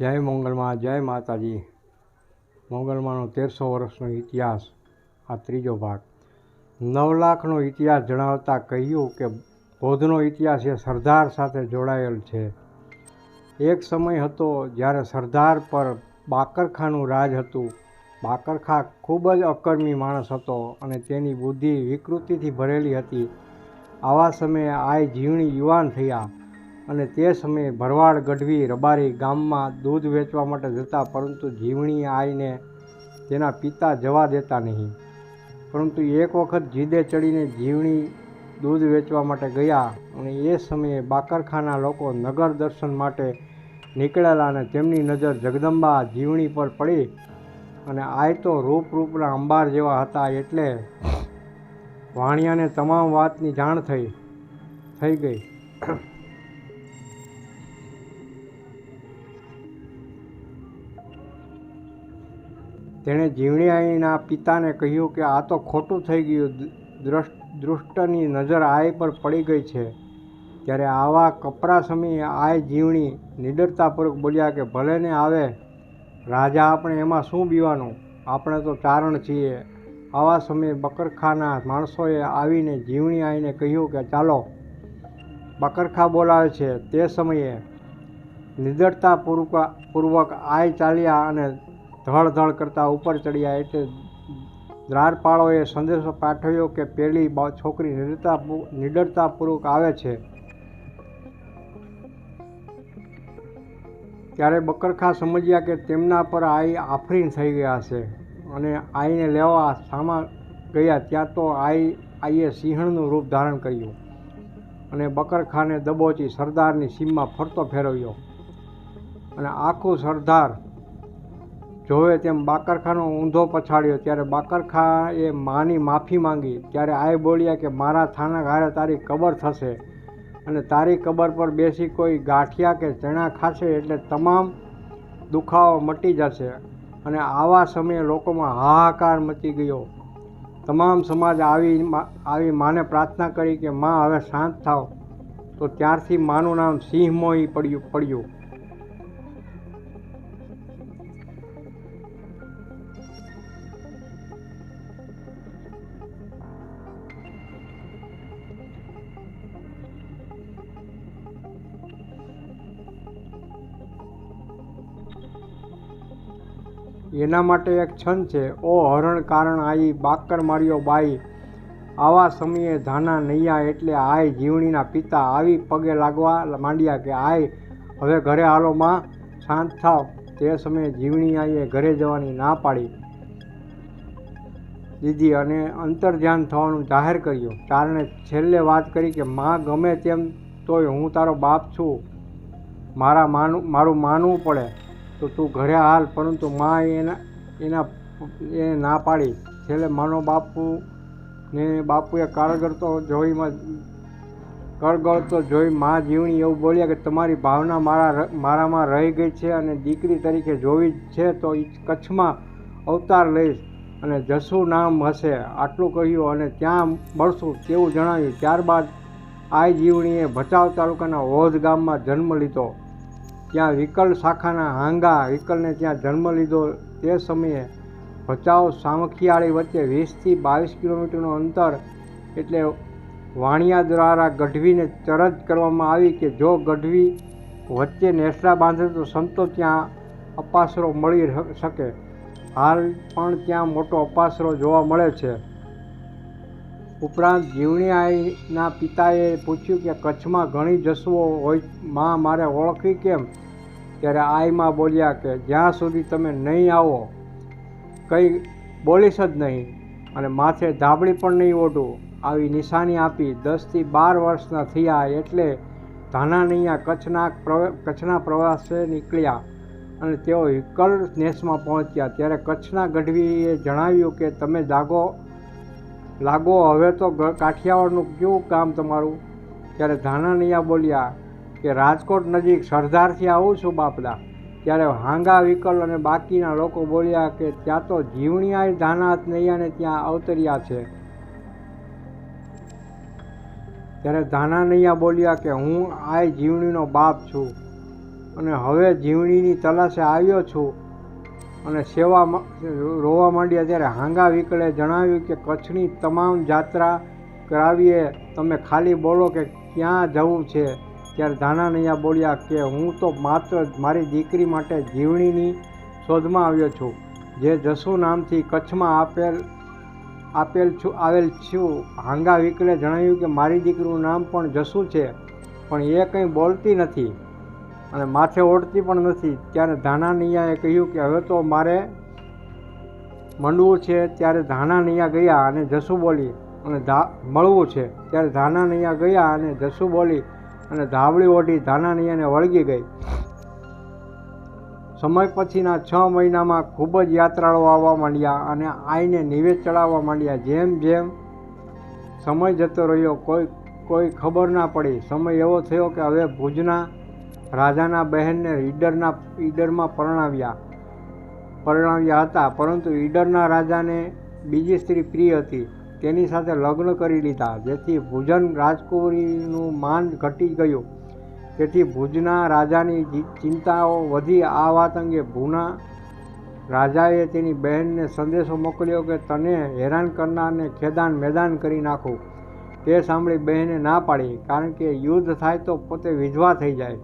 જય મંગળમાં, જય માતાજી. મંગળમાંનો તેરસો વર્ષનો ઇતિહાસ, આ ત્રીજો ભાગ. નવ લાખનો ઇતિહાસ જણાવતા કહ્યું કે બૌદ્ધનો ઇતિહાસ એ સરદાર સાથે જોડાયેલ છે. એક સમય હતો જ્યારે સરદાર પર બાકરખાનું રાજ હતું. બાકરખા ખૂબ જ અકર્મી માણસ હતો અને તેની બુદ્ધિ વિકૃતિથી ભરેલી હતી. આવા સમયે આય જીવણી યુવાન થયા. અને તે સમયે ભરવાડ, ગઢવી, રબારી ગામમાં દૂધ વેચવા માટે જતા, પરંતુ જીવણી આઈને તેના પિતા જવા દેતા નહીં. પરંતુ એક વખત જીદે ચડીને જીવણી દૂધ વેચવા માટે ગયા અને એ સમયે બાકરખાના લોકો નગર દર્શન માટે નીકળેલા અને તેમની નજર જગદંબા જીવણી પર પડી અને આય તો રૂપ રૂપના અંબાર જેવા હતા એટલે વાણિયાને તમામ વાતની જાણ થઈ થઈ ગઈ. તેણે જીવણીઆઈના પિતાને કહ્યું કે, આ તો ખોટું થઈ ગયું. દૃષ્ટની નજર આય પર પડી ગઈ છે. ત્યારે આવા કપરા સમયે આય જીવણી નિડરતાપૂર્વક બોલ્યા કે, ભલે ને આવે, રાજા આપણે એમાં શું બીવાનું? આપણે તો ચારણ છીએ. આવા સમયે બકરખાના માણસોએ આવીને જીવણી આવીને કહ્યું કે, ચાલો, બકરખા બોલાવે છે. તે સમયે નિડરતાપૂર્વક, પૂર્વક આય ચાલ્યા અને ધડ કરતાં ઉપર ચડ્યા એટલે દ્રારપાળોએ સંદેશો પાઠવ્યો કે પેલી છોકરી નિડરતા નિડરતાપૂર્વક આવે છે. ત્યારે બકરખા સમજ્યા કે તેમના પર આઈ આફરીન થઈ ગયા છે અને આઈને લેવા સામા ગયા ત્યાં તો આઈ, આઈએ સિંહણનું રૂપ ધારણ કર્યું અને બકરખાને દબોચી સરદારની સીમમાં ફરતો ફેરવ્યો. અને આખું સરદાર જોવે તેમ બાકરખાનો ઊંધો પછાડ્યો. ત્યારે બાકરખા એ માની માફી માંગી. ત્યારે આય બોલ્યા કે, મારા થાના ઘારે તારી કબર થશે અને તારી કબર પર બેસી કોઈ ગાંઠિયા કે ચણા ખાશે એટલે તમામ દુખાવો મટી જશે. અને આવા સમયે લોકોમાં હાહાકાર મચી ગયો. તમામ સમાજ આવી આવી માને પ્રાર્થના કરી કે, માં, હવે શાંત થાવ. તો ત્યારથી માનું નામ સિંહમોહી પડ્યું પડ્યું. એના માટે એક છંદ છે. ઓ હરણ કારણ આઈ બાકર માર્યો બાઈ. આવા સમયે ધાના નૈયા એટલે આય જીવણીના પિતા આવી પગે લાગવા માંડ્યા કે આય હવે ઘરે હાલો માં, શાંત થાવ. તે સમયે જીવણી આઈએ ઘરે જવાની ના પાડી. દીધી અને અંતર્ધ્યાન થવાનું જાહેર કર્યું. ચારણે છેલ્લે વાત કરી કે, માં, ગમે તેમ તોય હું તારો બાપ છું. મારા માનું, મારું માનવું પડે. તો તું ઘરે હાલ, પરંતુ મા એના એના, એને ના પાડી. છેલ્લે માનો બાપુ ને બાપુએ કાળગર તો જોઈમાં કળગળતો જોઈ મા જીવણી એવું બોલ્યા કે તમારી ભાવના મારા મારામાં રહી ગઈ છે અને દીકરી તરીકે જોવી જ છે, તો કચ્છમાં અવતાર લઈશ અને જસુ નામ હશે. આટલું કહ્યું અને ત્યાં મળશું તેવું જણાવ્યું. ત્યારબાદ આઈ જીવણીએ ભચાઉ તાલુકાના ઓધ ગામમાં જન્મ લીધો. ત્યાં વિકલ શાખાના હાંગા વિકલને ત્યાં જન્મ લીધો. તે સમયે ભચાઉ સામખિયાળી વચ્ચે વીસથી બાવીસ કિલોમીટરનું અંતર એટલે વાણિયા દ્વારા ગઢવીને ચરજ કરવામાં આવી કે જો ગઢવી વચ્ચે નેસડા બાંધે તો સંતો ત્યાં અપાસરો મળી શકે. હાલ પણ ત્યાં મોટો અપાસરો જોવા મળે છે. ઉપરાંત જીવણીઆઈના પિતાએ પૂછ્યું કે કચ્છમાં ઘણી જસુઓ હોય, માં મારે ઓળખી કેમ? ત્યારે આઈમાં બોલ્યા કે જ્યાં સુધી તમે નહીં આવો, કંઈ બોલીશ જ નહીં અને માથે ધાબળી પણ નહીં ઓઢું. આવી નિશાની આપી દસથી બાર વર્ષના થયા એટલે ધાનાનૈયા કચ્છના કચ્છના પ્રવાસે નીકળ્યા અને તેઓ હિકલ નેસમાં પહોંચ્યા. ત્યારે કચ્છના ગઢવીએ જણાવ્યું કે તમે જાગો લાગો, હવે તો કાઠિયાવાડનું કેવું કામ તમારું? ત્યારે ધાનાનૈયા બોલ્યા કે, રાજકોટ નજીક સરદારથી આવું છું બાપડા ત્યારે હાંગા, વિકલ અને બાકીના લોકો બોલ્યા કે, ત્યાં તો જીવણીયા ધાનાથ નૈયાને ત્યાં અવતર્યા છે. ત્યારે ધાનાનૈયા બોલ્યા કે, હું આ જીવણીનો બાપ છું અને હવે જીવણીની તલાશે આવ્યો છું. અને સેવા રોવા માંડ્યા ત્યારે હાંગા વિકળે જણાવ્યું કે કચ્છની તમામ જાત્રા કરાવીએ, તમે ખાલી બોલો કે ક્યાં જવું છે? ત્યારે ધાનાનૈયા બોલ્યા કે હું તો માત્ર મારી દીકરી માટે જીવણીની શોધમાં આવ્યો છું. જે જસુ નામથી કચ્છમાં આપેલ આપેલ છું, આવેલ છું. હાંગા વિકલે જણાવ્યું કે મારી દીકરીનું નામ પણ જસુ છે, પણ એ કંઈ બોલતી નથી. અને માથે ઓળતી પણ નથી. ત્યારે ધાનાનૈયાએ કહ્યું કે, હવે તો મારે મંડવું છે. ત્યારે ધાનાનૈયા ગયા અને જસુ બોલી, અને ધા, મળવું છે. ત્યારે ધાનાનૈયા ગયા અને જસુ બોલી, અને ધાવળી ઓઢી ધાનાનૈયાને વળગી ગઈ. સમય પછીના છ મહિનામાં ખૂબ જ યાત્રાળો આવવા માંડ્યા અને આઈને નિવેદ ચડાવવા માંડ્યા. જેમ જેમ સમય જતો રહ્યો, કોઈ કોઈ ખબર ના પડી. સમય એવો થયો કે હવે ભુજના રાજાના બહેનને ઈડરના, ઈડરમાં પરણાવ્યા. પરણાવ્યા હતા, પરંતુ ઈડરના રાજાને બીજી સ્ત્રી પ્રિય હતી. તેની સાથે લગ્ન કરી લીધા, જેથી ભુજન રાજકુમારીનું માન ઘટી ગયું. તેથી ભુજના રાજાની ચિંતાઓ વધી. આ વાત અંગે ભૂના રાજાએ તેની બહેનને સંદેશો મોકલ્યો કે તને હેરાન કરનારને ખેદાન મેદાન કરી નાખું. તે સાંભળી બહેને ના પાડી, કારણ કે યુદ્ધ થાય તો પોતે વિધવા થઈ જાય.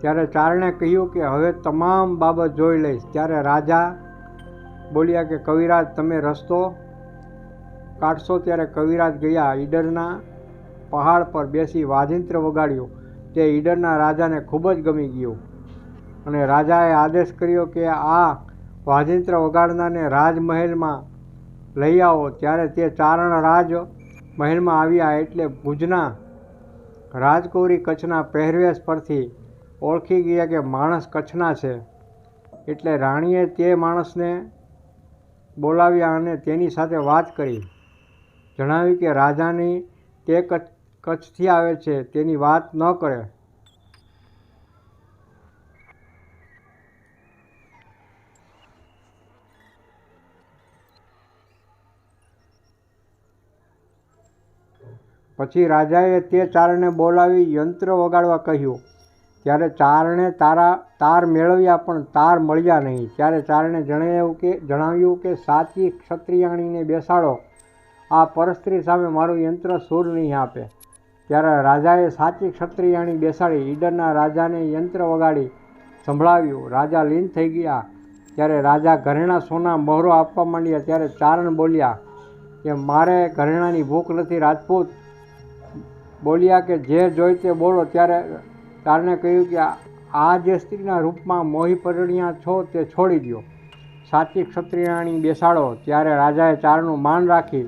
ત્યારે ચારણે કહ્યું કે, હવે તમામ બાબત જોઈ લઈશ. ત્યારે રાજા બોલ્યા કે, કવિરાજ, તમે રસ્તો કાઢશો? ત્યારે કવિરાજ ગયા ઈડરના પહાડ પર બેસી વાજિંત્ર વગાડ્યું. તે ઈડરના રાજાને ખૂબ જ ગમી ગયું. અને રાજાએ આદેશ કર્યો કે, આ વાજિંત્ર વગાડનારને રાજમહેલમાં લઈ આવો. ત્યારે તે ચારણ રાજ મહેલમાં આવ્યા એટલે ભુજના રાજકૌરી કચ્છના પહેરવેશ પરથી ઓળખી ગયા કે માણસ કચ્છના છે. એટલે રાણીએ તે માણસને બોલાવ્યા અને તેની સાથે વાત કરી. જણાવ્યું કે રાજાની તે કચ્છ, કચ્છથી આવે છે, તેની વાત ન કરે. પછી રાજાએ તે ચારને બોલાવી યંત્ર વગાડવા કહ્યું. ત્યારે ચારણે તારા તાર મેળવ્યા પણ તાર મળ્યા નહીં. ત્યારે ચારણે જણાવ્યું કે જણાવ્યું કે, સાચી ક્ષત્રિયાણીને બેસાડો. આ પરસ્ત્રી સામે મારું યંત્ર સૂર નહીં આપે. ત્યારે રાજાએ સાચી ક્ષત્રિયાણી બેસાડી, ઈડરના રાજાને યંત્ર વગાડી, સંભળાવ્યું. રાજા લીન થઈ ગયા. ત્યારે રાજા ઘરેણા સોના મહોરો આપવા માંડ્યા. ત્યારે ચારણ બોલ્યા કે, મારે ઘરેણાની ભૂખ નથી રાજપૂત. બોલ્યા કે, જે જોઈ તે બોલો. ત્યારે ચારણે કહ્યું કે આ જે સ્ત્રીના રૂપમાં મોહી પરણ્યા છો તે છોડી દો સાચી ક્ષત્રિયાણી બેસાડો. ત્યારે રાજાએ ચારનું માન રાખી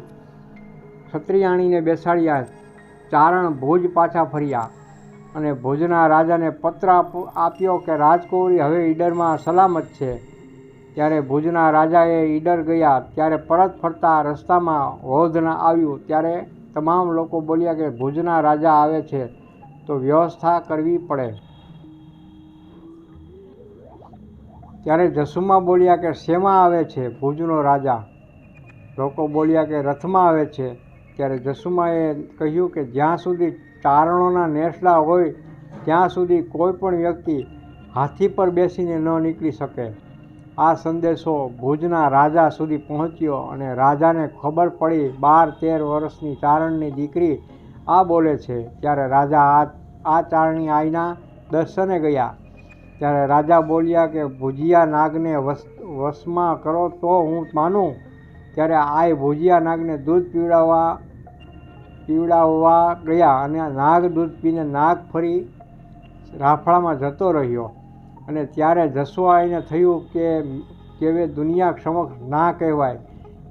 ક્ષત્રિયાણીને બેસાડ્યા. ચારણ ભુજ પાછા ફર્યા અને ભુજના રાજાને પત્ર આપ્યો કે રાજકુંવરી હવે ઈડરમાં સલામત છે. ત્યારે ભુજના રાજાએ ઈડર ગયા. ત્યારે પરત ફરતા રસ્તામાં હોધના આવ્યું. ત્યારે તમામ લોકો બોલ્યા કે, ભુજના રાજા આવે છે. તો વ્યવસ્થા કરવી પડે. ત્યારે જસુમાં બોલ્યા કે, શેમાં આવે છે ભુજનો રાજા? લોકો બોલ્યા કે, રથમાં આવે છે. ત્યારે જસુમાએ કહ્યું કે, જ્યાં સુધી ચારણોના નેસડા હોય, ત્યાં સુધી કોઈ પણ વ્યક્તિ હાથી પર બેસીને ન નીકળી શકે. આ સંદેશો ભુજના રાજા સુધી પહોંચ્યો અને રાજાને ખબર પડી, બાર તેર વર્ષની ચારણની દીકરી આ બોલે છે, ત્યારે રાજા આ આ ચારણી આઈના દર્શને ગયા. ત્યારે રાજા બોલ્યા કે, ભુજિયા નાગને વસ વશમાં કરો તો હું માનું. ત્યારે આય ભુજિયા નાગને દૂધ પીવડાવવા પીવડાવવા ગયા અને નાગ દૂધ પીને નાગ ફરી રાફડામાં જતો રહ્યો. અને ત્યારે જસવાઈને થયું કે, કેવે દુનિયા સમક્ષ ના કહેવાય.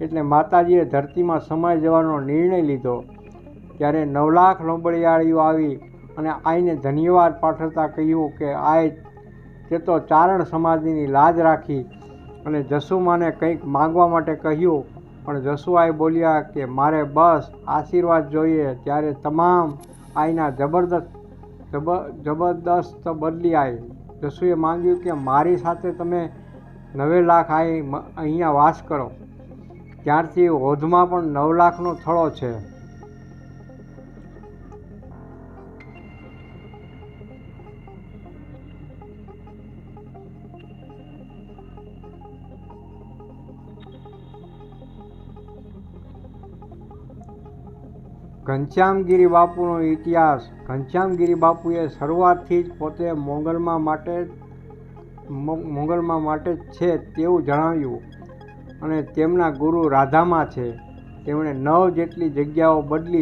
એટલે માતાજીએ ધરતીમાં સમાઈ જવાનો નિર્ણય લીધો. ત્યારે નવલાખ લોંબડિયાળીઓ આવી અને આઈને ધન્યવાદ પાઠવતા કહ્યું કે આય, તે તો ચારણ સમાધિની લાજ રાખી. અને જસુમાને કંઈક માગવા માટે કહ્યું, પણ જસુઆએ બોલ્યા કે, મારે બસ આશીર્વાદ જોઈએ, ત્યારે તમામ આઈના જબરદસ્ત જબરદસ્ત બદલી આવી જસુએ માંગ્યું કે, મારી સાથે તમે નવે લાખ આઈ અહીંયા વાસ કરો. ત્યારથી હોધમાં પણ નવ લાખનો થળો છે. ઘનશ્યામગીરી બાપુનો ઇતિહાસ. ઘનશ્યામગીરી બાપુએ શરૂઆતથી જ પોતે મોગલમાં માટે મોગલમાં માટે જ છે તેવું જણાવ્યું. અને તેમના ગુરુ રાધામાં છે. તેમણે નવ જેટલી જગ્યાઓ બદલી